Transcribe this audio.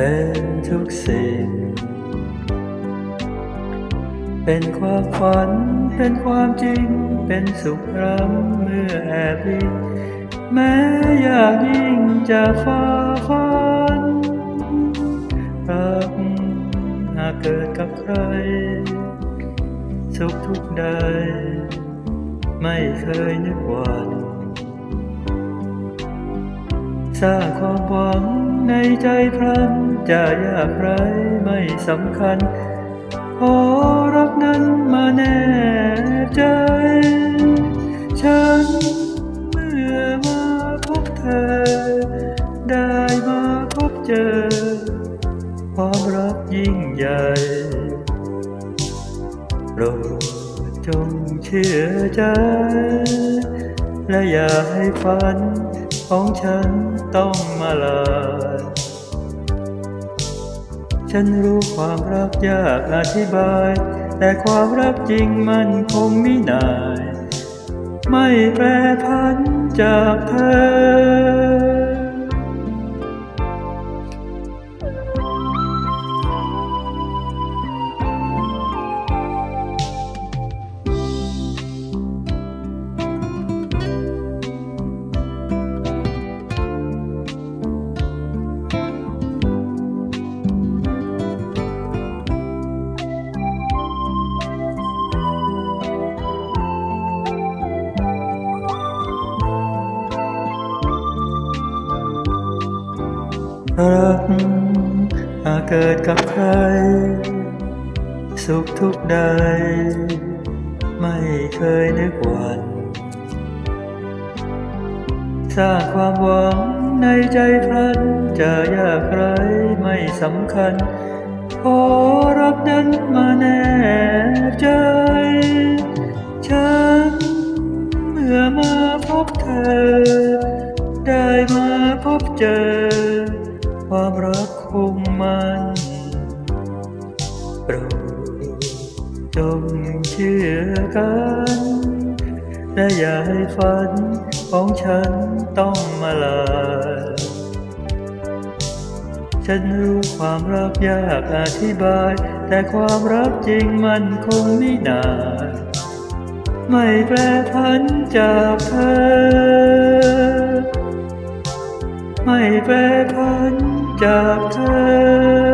เป็นทุกสิ่ง เป็นความฝัน เป็นความจริง เป็นสุขรำเมื่อแอบอิงแม้อยากยิ่งจะฟ้าฝันรักหากเกิดกับใคร สุขทุกใด ไม่เคยนึกหวัน สร้างความหวังในใจพรันจะยากไรไม่สำคัญ ขอรักนั้นมาแน่ใจ ฉันเมื่อมาพบเธอ ได้มาพบเจอ ความรักยิ่งใหญ่โปรดจงเชื่อใจ และอย่าให้ฝัน ของฉันต้องมาลาย ฉันรู้ความรักยากอธิบาย แต่ความรักจริงมันคงไม่นาย ไม่แปรพันจากเธอ รักหาเกิดกับใคร สุขทุกใด ไม่เคยนึกวันสร้างความหวังในใจพลัน จะยากไรไม่สำคัญขอรักนั้นมาแน่ใจ ฉันเมื่อมาพบเธอ ได้มาพบเจอ ความรักคงมันโปรดจงเชื่อกัน และอย่าให้ฝันของฉันต้องมาลายฉันรู้ความรักยากอธิบาย แต่ความรักจริงมันคงไม่นานไม่แปรพันจากเธอ ไม่แปรพัน จากเธอ